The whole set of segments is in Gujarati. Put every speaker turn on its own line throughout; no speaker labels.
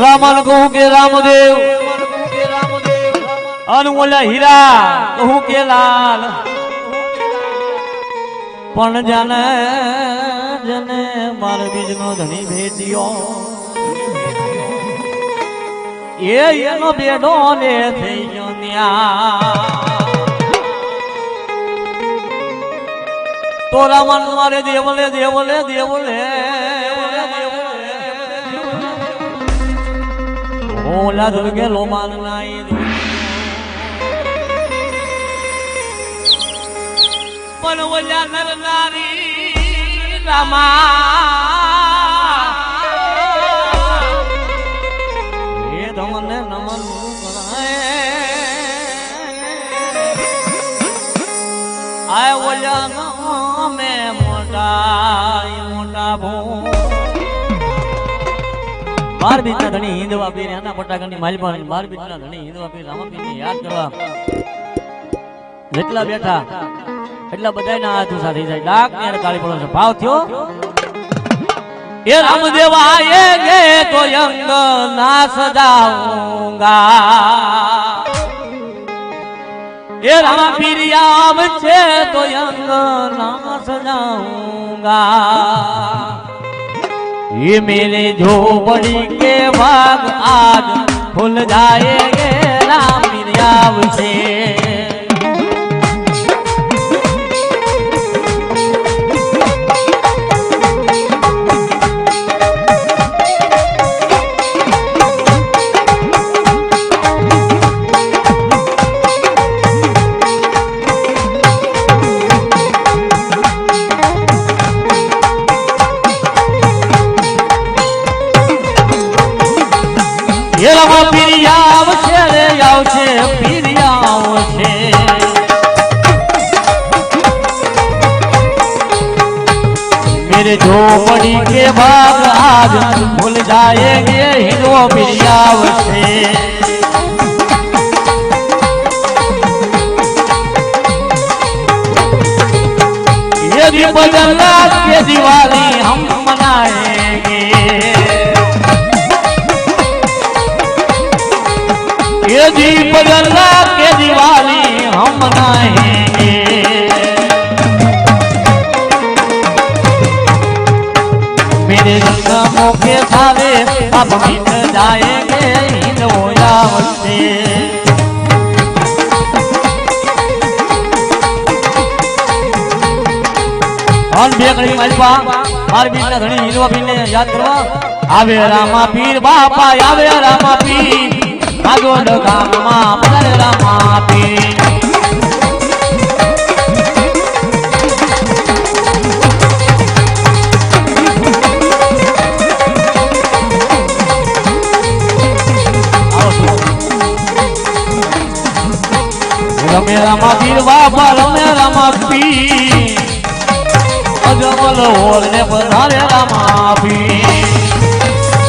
રામન કહું કે રામદેવ. અને ઓલા હીરા કહું કે લાલ. પણ જાને, જને માર બીજનો ધણી ભેટ્યો. એ એનો બેડો ને થઈ ગયો ન્યા. તો રામન મારે દેવલે દેવલે દેવલે. ઓલા દુર્ગે લોમાન નાઈ પણ ઓલા નર નારી રામા બાર બીજના ધણી હિંદવા પીર એના પટાકાની માલપાણી બાર બીજના ધણી હિંદવા પીર રામાપીરને યાદ કરવા. જેટલા બેઠા, એટલા બધાયના હાથ ઊંચા થઈ જાય. ડાક ને કાળી પડો છે. ભાવ થયો? એ રામદેવા એ ગે તો યંગ ના સજાઉંગા એ રામ પીરિયામ છે તો યંગ ના સજાઉંગા ये मेरे झोपड़ी के भाग आज खुल जाएंगे राम मिर्याव मेरे झोपड़ी के भाग आज भूल जाएँगे हिंदुओं पीरियाव से। यदि बदला के दिवाली हम मनाएँगे। ये जला के दिवाली हम मनाएँगे। મોકે ભાવે પાપ મિત જાય કે નોયાવશે અન બેકડી માલપા મારબીના ધણી હીરો આવે રામા પીર બાપા આવે રામા પીર. આગોડ ગામમાં રામા પીર. રમે રામા પીર બાબા રમે રામા પી અજમલ હોલ ને પધારે રામા પી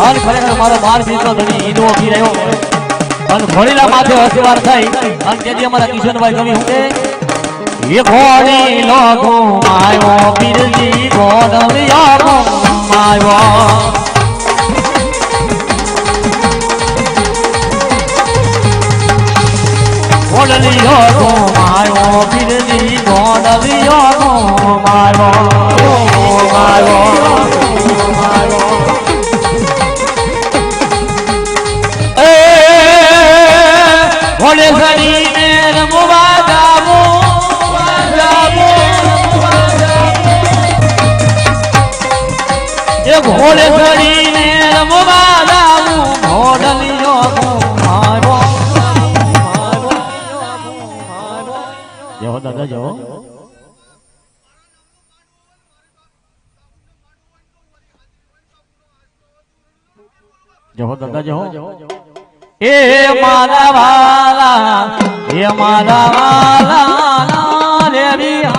અન ખરેખર મારો બાર બીજો ધણી ઈદો પી રહ્યો. અન ઘોડીના માથે હસવાર થઈ. અન તેથી અમારા કિશનભાઈ કવિ હું કે એ ઘોડી લો ઘુમાયો પીરજી ઘોડલિયો ઘુમાયો ઘોડલિયો ઘુમાયો પીરજી ઘોડલિયો ઘુમાયો ઘુમાયો ઘુમાયો એ ઘોડે સરીને રમવા જાવો રમવા જવો જવો દાદા જવો એ મારા એ મારા વાલા રે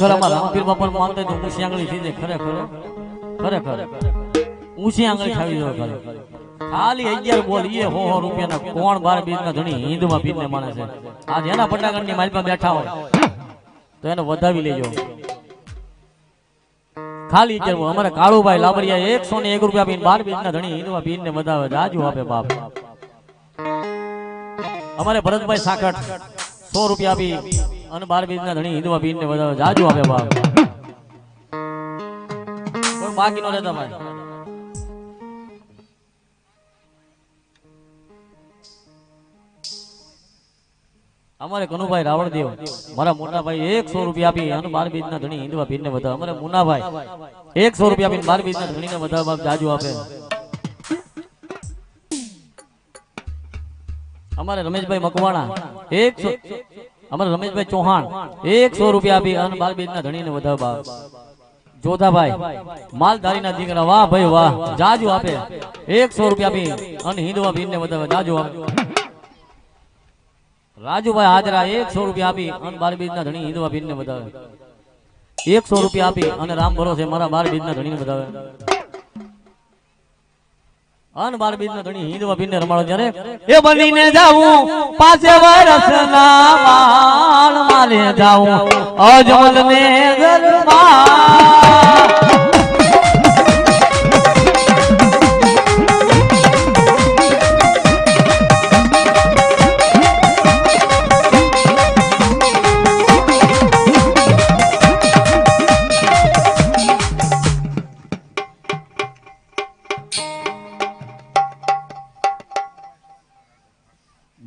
ખરેખર અમારા રામપીર માનતે તો ઊંચી આંગળી સીધે ખરેખર. ખરેખર. ઊંચી આંગળી ખાવી જોઈએ ખરેખર ખાલી અગિયાર બોલ એ હો હો રૂપિયાના કોણ બાર બીજ ના ધણી હિન્દુમાં બીજ ને માણે છે. આજ એના પટાગણની મારી બેઠા હોય. તો એને વધાવી લેજો. ખાલી અગિયાર બોલ. અમારે કાળુભાઈ લાબરિયા એકસો ને એક રૂપિયા પીને બાર બીજ ના ધણી હિન્દુમાં બીજ ને વધાવે જાજુ આપે બાપ. અમારે ભરતભાઈ સાકટ સો રૂપિયા આપી. અને બાર બીજ ના ધણી હિન્દુ બીજ ને વધાવે જાજુ આપે બાપ. કોઈ બાકી નો રહેતા ભાઈ. અમારે કનુભાઈ રાવણદેવ મારા મોટાભાઈ એકસો રૂપિયા આપી અને બાર બીજ ના ધણી હિન્દુમાં ભીડ ને બધા અમારે મુનાભાઈ એકસો રૂપિયા આપીને બાર બીજ ના ધણી ને બધા બાપ જાજુ આપે. અમારે રમેશભાઈ મકવાણા એકસો અમારે રમેશભાઈ ચૌહાણ, એકસો રૂપિયા આપી અને બાર બીજ ના ધણી ને વધારે બાપ જોધાભાઈ માલધારી ના દીકરા, વાહ ભાઈ વાહ, જાજુ આપે. એકસો રૂપિયા આપી અને હિન્દુવા બીજ ને વધાવે જાજુ આપે. રાજુભાઈ હાજરા, એકસો રૂપિયા આપી અને બાર બીજ ના ધણી હિન્દુમાં બીજ ને વધાવે એકસો રૂપિયા આપી અને રામ ભરોસે મારા બાર બીજ ના ધણી ને વધાવે અન બાર બીજ ધણી હિન્દુમાં બીજ ને રમાડો ત્યારે એ બનીને જાવું પાસે વરસ ના બાળ મારે જાવું અજમલ ને દરબાર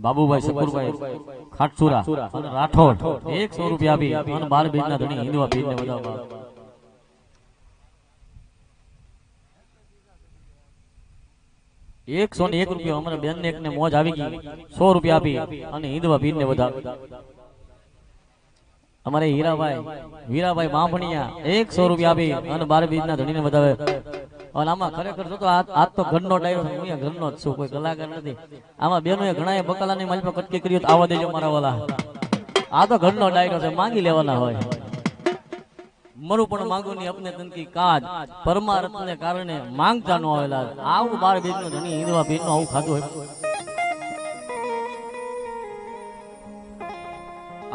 બાબુભાઈ શકુરભાઈ ખાટસુરા અને રાઠોડ એકસો રૂપિયા આપી અને બાર બીજ ના ધણી હિન્દુમાં બીજ ને વધાવવા એકસો ને એક રૂપિયા અમારા બેન ને એક ને મોજ આવી ગઈ. સો રૂપિયા આપી અને હિન્દવા બીજ ને વધાવ અમારે હીરાભાઈ વીરાભાઈ બાંભણિયા એકસો રૂપિયા આપી અને બાર બીજ ના ધણી ને વધાવે. અને આમાં ખરેખર જો આ તો ઘરનો ડાયરો ઘરનો જ છું, કોઈ કલાકાર નથી. આમાં બેનો ઘણા બકાલાની માલ પર કટકી કરી આવા દેજો મારા વાલા. આ તો ઘરનો ડાયરો છે, માંગી લેવાના હોય. મરું પણ માંગુ ની અપને તનકી કાજ. પરમારથ ને કારણે માંગતા ન આવેલા. આવું બાર બીજનું ધણી હિંદવા બીજનું આવું ખાધું હોય.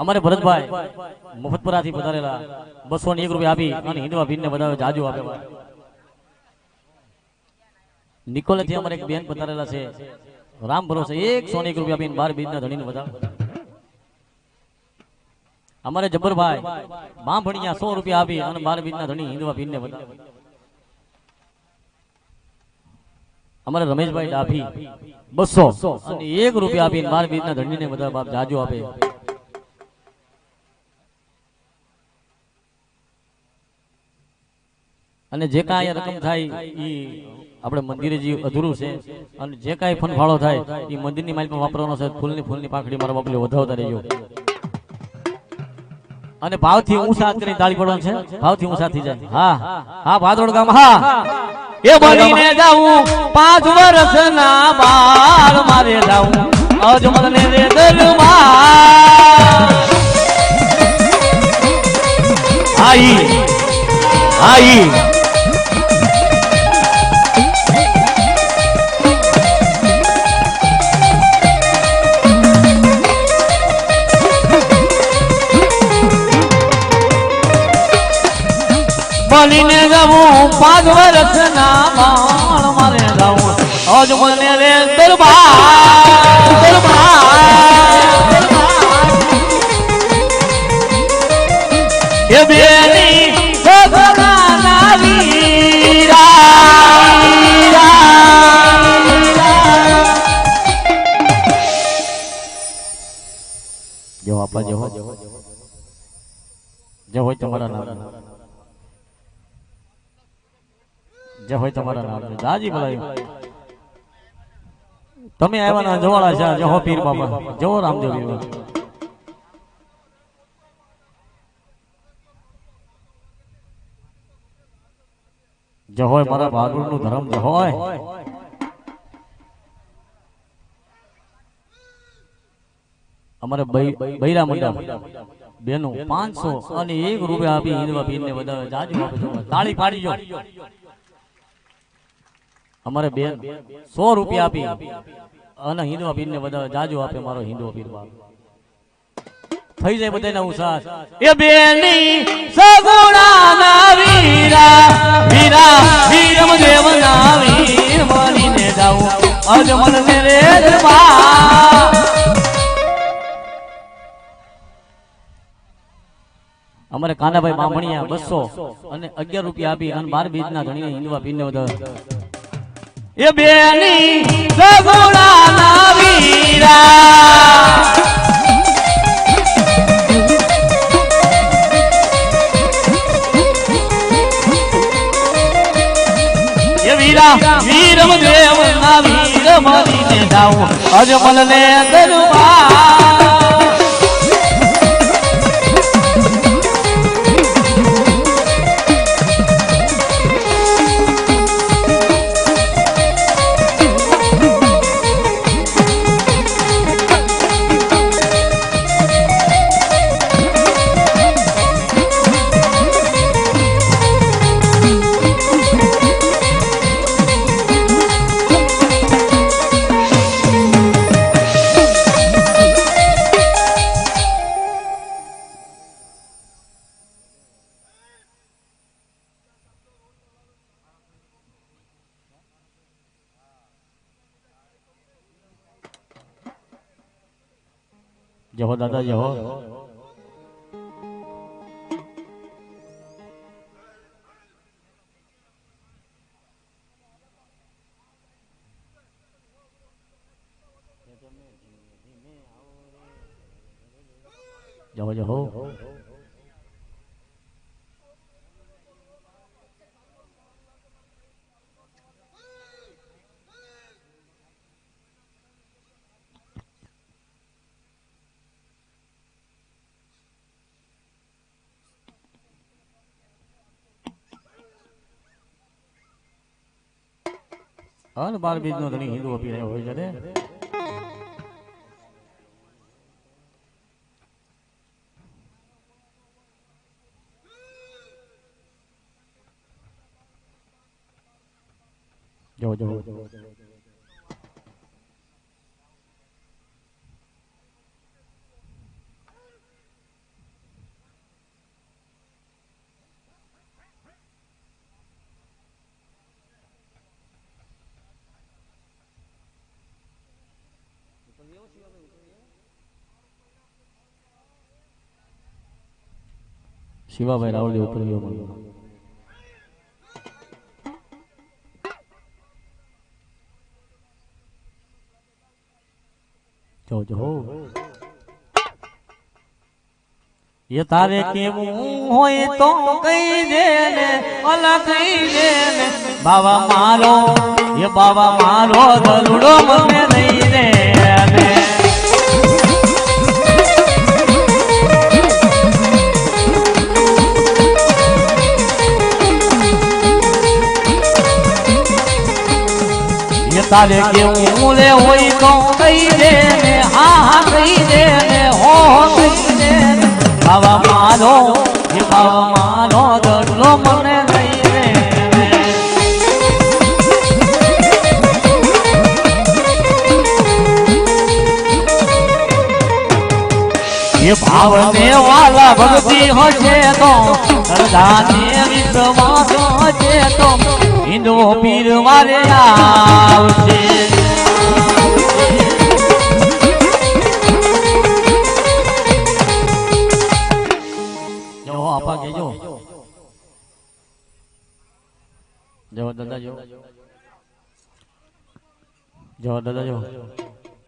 અમારે ભરતભાઈ મફતપરાથી પધારેલા બસો ને એક રૂપિયા આપી અને હિન્દવા ભીન ને વધારે જાજુ આપે નિકોલે થી અમારે એક બેન પધારેલા છે. રામ ભરોસે એકસો ને એક રૂપિયા આપીને બાર બીજ ના ધણીને વધારે. અમારે જબરભાઈ બાંભણિયા સો રૂપિયા આપી અને બાર બીજ ના ધણી હિન્દવા ભીન ને વધારે. અમારે રમેશભાઈ ડાભી બસો અને એક રૂપિયા આપીને બાર બીજ ના ધણી ને વધારે બાપ જાજુ આપે. અને જે કાંઈ રકમ થાય એ આપણે મંદિરે જે અધૂરું છે. અને જે કાંઈ ફનફાળો થાય એ મંદિરની માલિકમાં વાપરવાનો છે. ફૂલની ફૂલની પાંખડી મારા બાપલે વધાવતા રહેજો. અને ભાવથી ઊંચા અત્યારે દાળી તાળી પડવાનું છે. ભાવથી ઊંચા થઈ જાય હા હા ભાદોડ ગામ હા. એ બનીને જાઉં પાંચ વર્ષના બાળ મારે જાઉં. અજમલને રે દરબાર. આઈ આઈ. જવું પાંચ વર્ષના માણ મારે જવું રે દરબાર દરબાર. હોય તમારા નામ દાજી બોલાવી તમે આવ્યા ના જવાળા છે જહો પીર બાબા જવો રામદેવ પીર બાબા. જહોય મારા બહાદુરનું ધર્મ જહોય અમારે બૈરા મંડળ બેનો પાંચસો અને એક રૂપિયા આપી હિન્દવા પીરને વધારે જાજુ તાળી પાડી જો. અમારે બેન સો રૂપિયા આપી અને હિન્દવા પીરને બધા જાજુ આપે મારો હિન્દુ પીર બાપ. થઈ જાય બધાના ઉસાસ. એ બેની સગુણાના વીરા વીરા, વીરમ દેવના વીર માનીને જાઉં. અજમલ મેરે દરબાર. અમારે કાનાભાઈ બામણિયા બસો અને અગિયાર રૂપિયા આપી અને બાર બીજના ધણીને હિન્દવા પીને વધારે એ બેની સગુણાના વીરા. વીરા વીરમ દેવ ના વીર મરીને જાઉં. અજમલ ને દરબાર જય હો દાદા હા ને બાર બીજ નો ધણી હિન્દુ આપી રહ્યો હોય છે ને. જો જો શિવાભાઈ રાવળદેવ ઉપર ગયો મને જો જો એ તારે કેવું હોય તો કઈ દે ને અલગ કઈ દે ને. બાવા મારો એ બાવા મારો ધરુડો મને લઈ તારે કેવું લે હોય તો કઈ દે ને, હા હા કઈ દે ને, હો હો કઈ દે બાવા મારો હે બાવા મારો ગરુડો મને એ ભાવ ને. વાલા ભક્તિ હશે તો શ્રદ્ધાને વિશ્વાસ હશે તો. પીર મારે આવશે.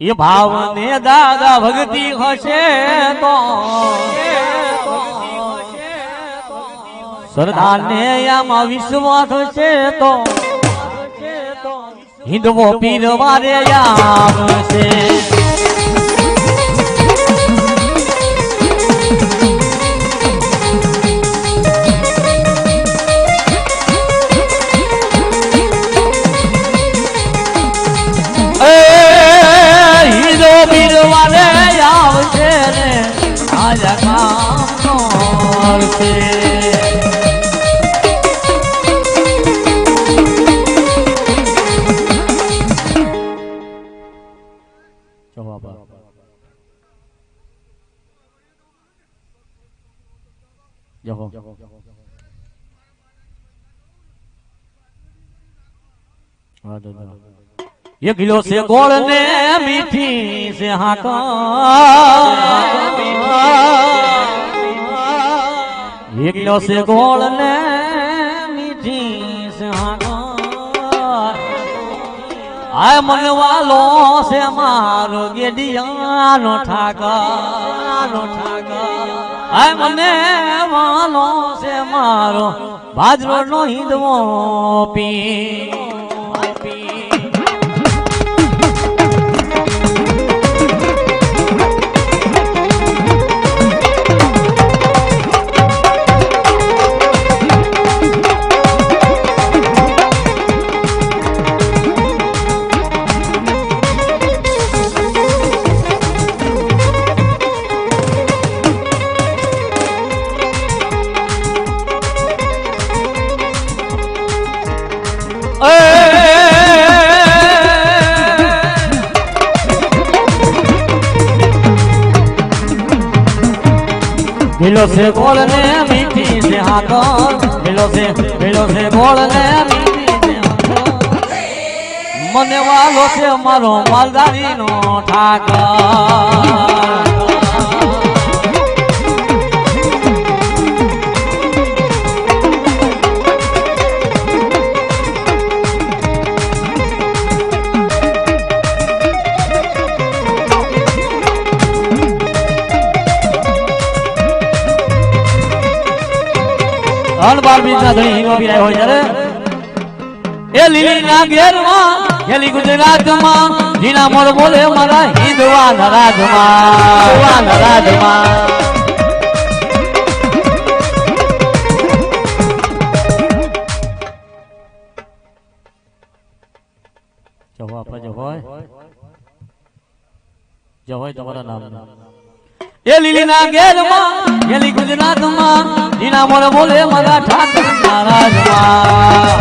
એ ભાવ ને દાદા ભક્તિ હશે તો. શ્રદ્ધા ને આમાં વિશ્વાસ હશે તો. હિન્દવો પીર મારે આવશે. આવશે ને. આજ કામ એક કિલો છે ગોળ ને મીઠી છે હાકા એક કિલો છે ગોળ ને મીઠી છે હાકા આ મને વાલો છે મારો ગેડિયાનો ઠાકાનો ઠાકા આ મને વાલો છે મારો બાજરો નો હિંદવો પી પી ભીલો છે ગોળ ને મીઠી છે હાથો. ભીલો છે ભીલો છે ગોળ ને મને વાલો છે મારો માલદારી નો ઠાકર. અન બાર બીજ ના ધણી હીરો પીરાય હોય ત્યારે એ લીલી ના ઘેરમાં ગેલી ગુજરાતમાં જીના મોર બોલે મારા હિંદવા નરાજમાં હિંદવા નરાજમાં જવા આપણે જો હોય જો હોય તમારા નામ એ લીલીના ઘેરમાં ગેલી ગુજરાતમાં લીલા મોર બોલે મારા ઠાકર મહારાજમાં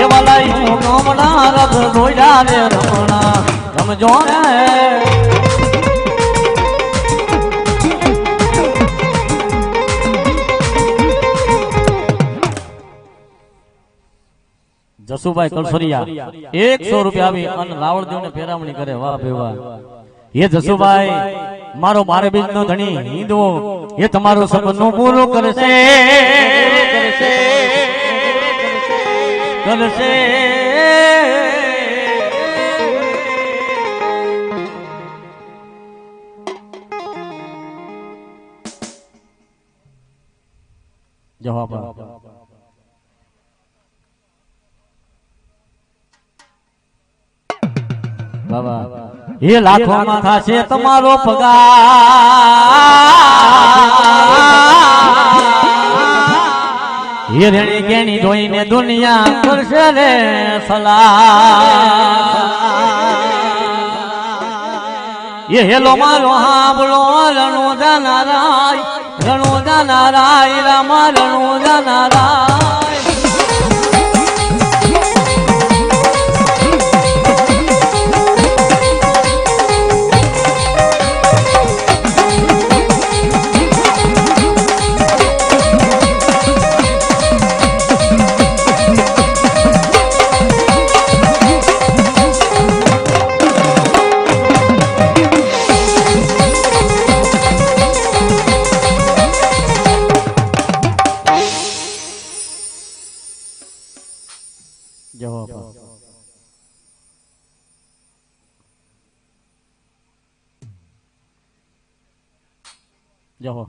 એ વાલાઈ નો ગમણા રથ દોડ્યા રે રમણા. રમજો ને. જસુભાઈ કલસરિયા એકસો રૂપિયા આવી અને રાવળદેવ ને ફેરામણી કરે વાહ ભાઈ વાહ. એ જસુભાઈ મારો બારે બીજ નો ધણી હિન્દુ એ તમારું સપનું પૂરું કરશે. કરશે. જવાબ એ લાખોમાં થશે તમારો પગાર. એ કેણી જોઈને દુનિયા કરશે રે સલાહ. એ હેલો મારો હાંભળો રણો જાનારાય રણો જાનારાય રામા રણો જાનારાય જવાબ આપો. જવાબ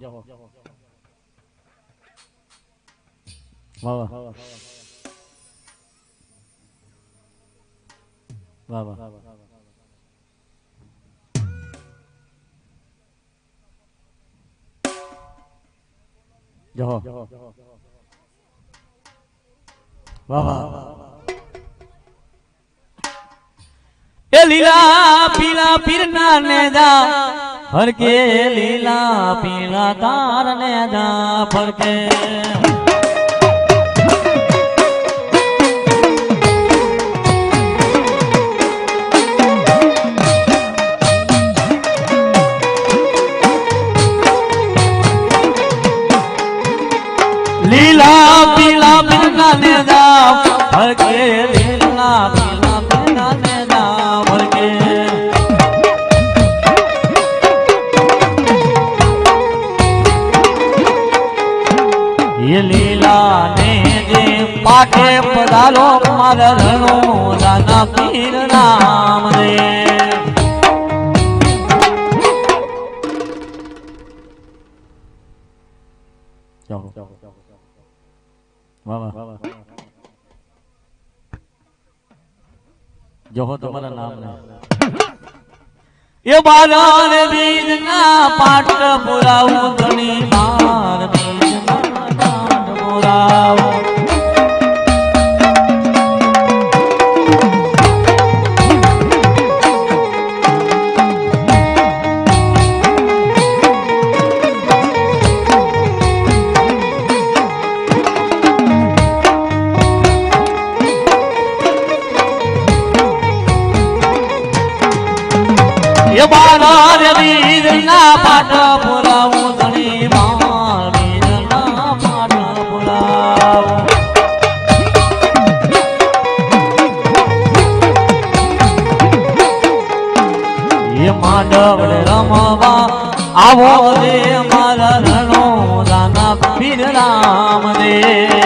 વાહ વાહ વાહ વાહ લીલા લીલા પીરના ને જા ફરકે લીલા પીલા તાર ને જા ફરકે. લીલા પીલા પીલા ને જા ફરકે પાઠે પધારો મારા રણો પીર રામ રે. એ બાલાર બીજ પાટ પુરાવું ધણી એ બાલાર બીજ ના પાટ પુરાવું ધણી માર બીજ ના પાટ પુરાવું એ માંડવડે રમવા આવો રે મારા રણો રાના પીર રામ રે